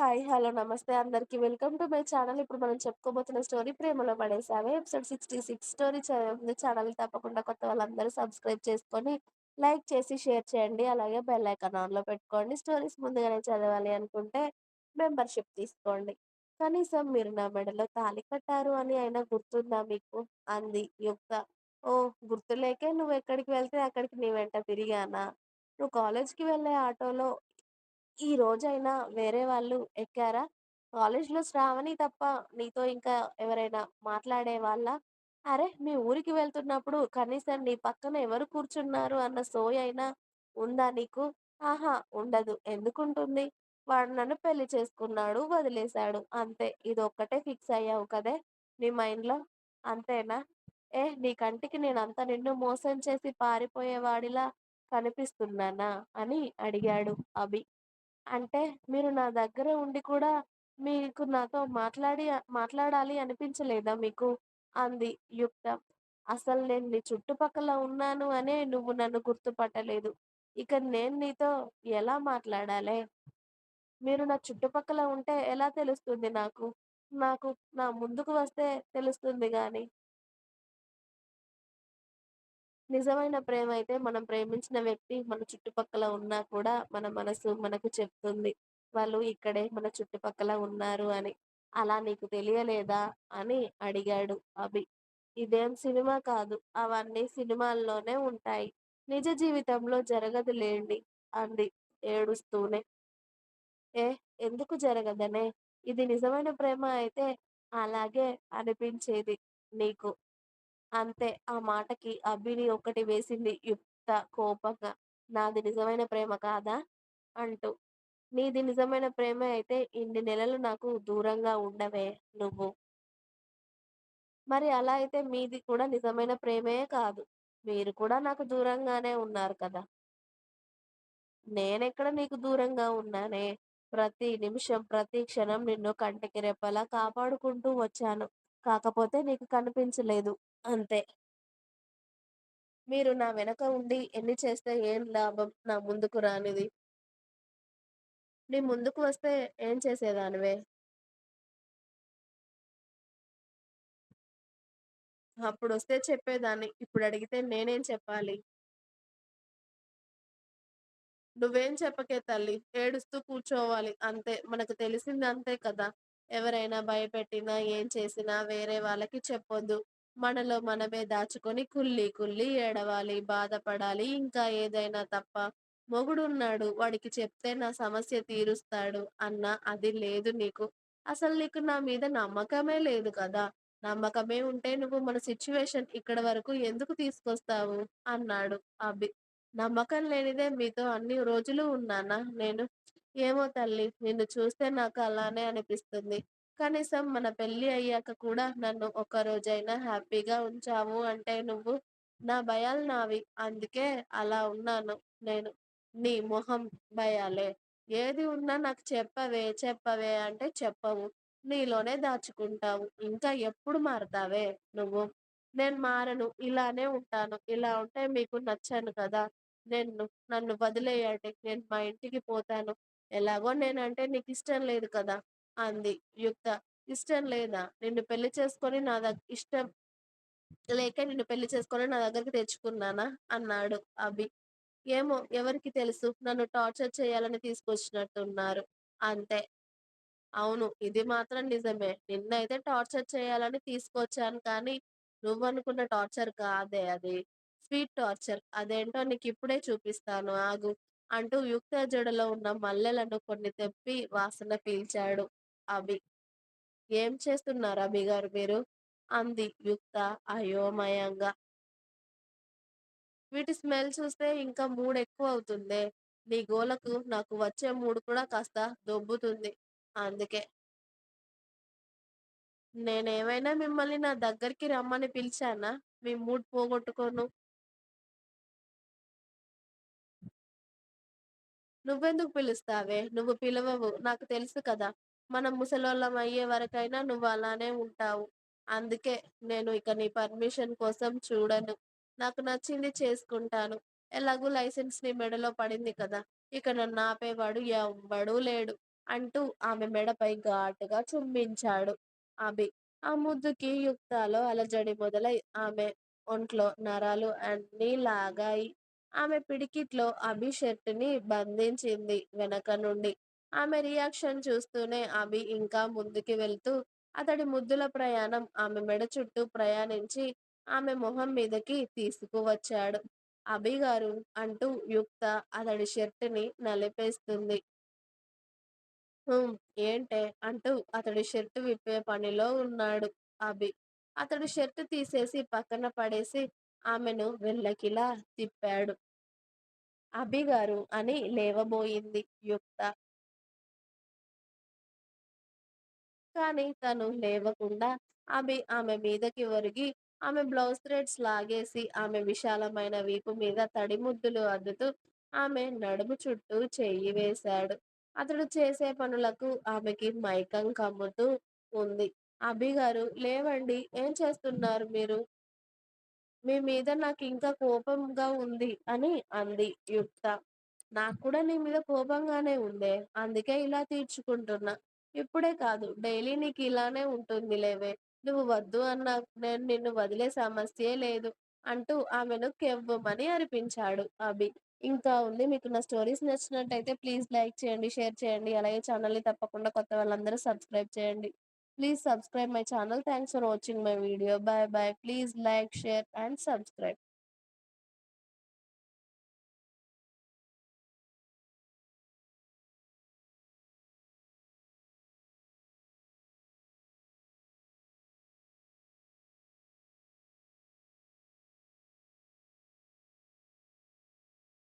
Hi. Hello. నమస్తే అందరికి. Welcome to my channel. ఇప్పుడు మనం చెప్పుకోబోతున్న story 'Premalo Padesave' episode 66 story చ ఛానల్ తప్పకుండా కొత్త వాళ్ళందరూ సబ్స్క్రైబ్ చేసుకొని, లైక్ చేసి, షేర్ చేయండి. అలాగే బెల్ ఐకాన్ ఆన్‌లో పెట్టుకోండి. స్టోరీస్ ముందుగానే చదవాలి అనుకుంటే మెంబర్‌షిప్ తీసుకోండి. కనీసం మీరు నా మెడలో తాళి కట్టారు అని అయినా గుర్తుందా మీకు? అంది యుక్త. ఓ గుర్తులేకే నువ్వెక్కడికి వెళ్తే అక్కడికి నీ వెంట తిరిగానా? నువ్వు కాలేజ్‌కి వెళ్ళే ఆటోలో ఈ రోజైనా వేరే వాళ్ళు ఎక్కారా? కాలేజ్‌లో శ్రావణి తప్ప నీతో ఇంకా ఎవరైనా మాట్లాడేవాళ్ళా? అరె! మీ ఊరికి వెళ్తున్నప్పుడు కనీసం నీ పక్కన ఎవరు కూర్చున్నారు అన్న సోయైనా ఉందా నీకు? ఆహా! ఉండదు. ఎందుకుంటుంది? వాడు నన్ను పెళ్ళి చేసుకున్నాడు, వదిలేశాడు. అంతే. ఇదొక్కటే ఫిక్స్ అయ్యావు కదే నీ మైండ్‌లో. అంతేనా? ఏ నీ కంటికి నేనంత నిన్ను మోసం చేసి పారిపోయేవాడిలా కనిపిస్తున్నానా? అని అడిగాడు అభి. అంటే మీరు నా దగ్గర ఉండి కూడా మీకు నాతో మాట్లాడి మాట్లాడాలి అనిపించలేదా మీకు? అంది యుక్త. అసలు నేను నీ చుట్టుపక్కల ఉన్నాను అనే నువ్వు నన్ను గుర్తుపట్టలేదు. ఇక నేను నీతో ఎలా మాట్లాడాలే? మీరు నా చుట్టుపక్కల ఉంటే ఎలా తెలుస్తుంది నాకు? నాకు నా ముందుకు వస్తే తెలుస్తుంది గానీ. నిజమైన ప్రేమ అయితే మనం ప్రేమించిన వ్యక్తి మన చుట్టుపక్కల ఉన్నా కూడా మన మనసు మనకు చెప్తుంది. వాళ్ళు ఇక్కడే మన చుట్టుపక్కల ఉన్నారు అని. అలా నీకు తెలియలేదా? అని అడిగాడు అభి. ఇదేం సినిమా కాదు. అవన్నీ సినిమాల్లోనే ఉంటాయి. నిజ జీవితంలో జరగదు లేండి అంది ఏడుస్తూనే. ఏ ఎందుకు జరగదనే? ఇది నిజమైన ప్రేమ అయితే అలాగే అనిపించేది నీకు. అంతే ఆ మాటకి అభిని ఒకటి వేసింది యుక్త కోపంగా. నాది నిజమైన ప్రేమ కాదా? అంటూ. నీది నిజమైన ప్రేమే అయితే ఇన్ని నెలలు నాకు దూరంగా ఉండవే నువ్వు. మరి అలా అయితే మీది కూడా నిజమైన ప్రేమే కాదు. మీరు కూడా నాకు దూరంగానే ఉన్నారు కదా! నేనెక్కడ నీకు దూరంగా ఉన్నానే? ప్రతి నిమిషం, ప్రతి క్షణం నిన్ను కంటికి రెప్పలా కాపాడుకుంటూ వచ్చాను. కాకపోతే నీకు కనిపించలేదు. అంతే. మీరు నా వెనక ఉండి ఎన్ని చేస్తే ఏం లాభం నా ముందుకు రానిది? నీ ముందుకు వస్తే ఏం చేసేదానివే? అప్పుడొస్తే చెప్పేదాన్ని. ఇప్పుడడిగితే నేనేం చెప్పాలి? నువ్వేం చెప్పకే తల్లి ఏడుస్తూ కూర్చోవాలి అంతే. మనకు తెలిసింది అంతే కదా! ఎవరైనా భయపెట్టినా, ఏం చేసినా వేరే వాళ్ళకి చెప్పొద్దు. మనలో మనమే దాచుకొని కుళ్ళి కుళ్ళి ఏడవాలి, బాధపడాలి ఇంకా ఏదైనా తప్ప. మొగుడున్నాడు. వాడికి చెప్తే నా సమస్య తీరుస్తాడు అన్న అది లేదు నీకు. అసలు నీకు నా మీద నమ్మకమే లేదు కదా! నమ్మకమే ఉంటే నువ్వు మన సిచ్యువేషన్ ఇక్కడ వరకు ఎందుకు తీసుకొస్తావు? అన్నాడు అభి. నమ్మకం లేనిదే మీతో అన్ని రోజులు ఉన్నానా నేను? ఏమో తల్లి నిన్ను చూస్తే నాకు అలానే అనిపిస్తుంది. కనీసం మన పెళ్ళి అయ్యాక కూడా నన్ను ఒక రోజైనా హ్యాపీగా ఉంచావు అంటే నువ్వు. నా భయాలు నావి. అందుకే అలా ఉన్నాను నేను. నీ మొహం భయాలే. ఏది ఉన్నా నాకు చెప్పవే చెప్పవే అంటే చెప్పవు. నీలోనే దాచుకుంటావు. ఇంకా ఎప్పుడు మారతావే నువ్వు? నేను మారను. ఇలానే ఉంటాను. ఇలా ఉంటే మీకు నచ్చాను కదా! నేను నన్ను వదిలేయండి నేను మా ఇంటికి పోతాను. ఎలాగో నేనంటే ఇష్టం లేదు కదా! అంది యుక్త. ఇష్టం లేదా? నిన్ను పెళ్ళి చేసుకొని నా దగ్ ఇష్టం లేకే నిన్ను పెళ్ళి చేసుకొని నా దగ్గరికి తెచ్చుకున్నానా? అన్నాడు అభి. ఏమో ఎవరికి తెలుసు? నన్ను టార్చర్ చేయాలని తీసుకొచ్చినట్టున్నారు. అంతే. అవును. ఇది మాత్రం నిజమే. నిన్నైతే టార్చర్ చేయాలని తీసుకొచ్చాను కానీ, నువ్వనుకున్న టార్చర్ కాదే అది. Sweet torture. అదేంటో నీకిప్పుడే చూపిస్తాను ఆగు. అంటూ యుక్త జడలో ఉన్న మల్లెలను కొన్ని తెంపి వాసన పీల్చాడు అభి. ఏం చేస్తున్నారు అభిగారు మీరు? అంది యుక్త అయోమయంగా. వీటి స్మెల్ చూస్తే ఇంకా మూడ్ ఎక్కువ అవుతుంది నీ గోలకు నాకు వచ్చే మూడు కూడా కాస్త దొబ్బుతుంది. అందుకే. నేనేమైనా మిమ్మల్ని నా దగ్గరికి రమ్మని పిలిచానా? మీ మూడ్ పోగొట్టుకోను. నువ్వెందుకు పిలుస్తావే? నువ్వు పిలవవు. నాకు తెలుసు కదా! మనం ముసలోళ్ళం అయ్యే వరకైనా నువ్వు అలానే ఉంటావు. అందుకే నేను ఇక నీ పర్మిషన్ కోసం చూడను. నాకు నచ్చింది చేసుకుంటాను. ఎలాగూ లైసెన్స్ నీ మెడలో పడింది కదా! ఇక నన్నాపేవాడు ఎవ్వడూ లేడు. అంటూ ఆమె మెడపై ఘాటుగా చుంబించాడు అభి. ఆ ముద్దుకి యుక్తాలో అలజడి మొదలై ఆమె ఒంట్లో నరాలు అన్నీ లాగాయి. ఆమె పిడికిట్లో అభి షర్టుని బంధించింది వెనక నుండి. ఆమె రియాక్షన్ చూస్తూనే అభి ఇంకా ముందుకి వెళ్తూ అతడి ముద్దుల ప్రయాణం ఆమె మెడ చుట్టూ ప్రయాణించి ఆమె మొహం మీదకి తీసుకువచ్చాడు. అభిగారు అంటూ యుక్త అతడి షర్ట్ని నలిపేస్తుంది. ఏంటే అంటూ అతడి షర్ట్ విప్పే పనిలో ఉన్నాడు అభి. అతడు షర్ట్ తీసేసి పక్కన పడేసి ఆమెను వెళ్ళకిలా తిప్పాడు. అభిగారు అని లేవబోయింది యుక్త. కానీ తను లేవకుండా అభి ఆమె మీదకి ఒరిగి ఆమె బ్లౌజ్ థ్రెడ్స్ లాగేసి ఆమె విశాలమైన వీపు మీద తడి ముద్దులు అద్దుతూ ఆమె నడుము చుట్టూ చెయ్యి వేశాడు. అతడు చేసే పనులకు ఆమెకి మైకం కమ్ముతూ ఉంది. అభిగారు లేవండి ఏం చేస్తున్నారు మీరు? మీ మీద నాకు ఇంకా కోపంగా ఉంది అని అంది యుక్త. నాకు కూడా నీ మీద కోపంగానే ఉందే అందుకే ఇలా తీర్చుకుంటున్నా. ఇప్పుడే కాదు డైలీ నీకు ఇలానే ఉంటుంది లేవే నువ్వు వద్దు అన్నా నేను నిన్ను వదిలే సమస్యే లేదు అంటూ ఆమెను కెవ్వమని అరిపించాడు అభి. ఇంకా ఉంది మీకు నా స్టోరీస్ నచ్చినట్టయితే ప్లీజ్ లైక్ చేయండి, షేర్ చేయండి. అలాగే ఛానల్ని తప్పకుండా కొత్త వాళ్ళందరూ సబ్స్క్రైబ్ చేయండి. Please subscribe my channel. Thanks for watching my video. Bye bye. Please like, share and subscribe.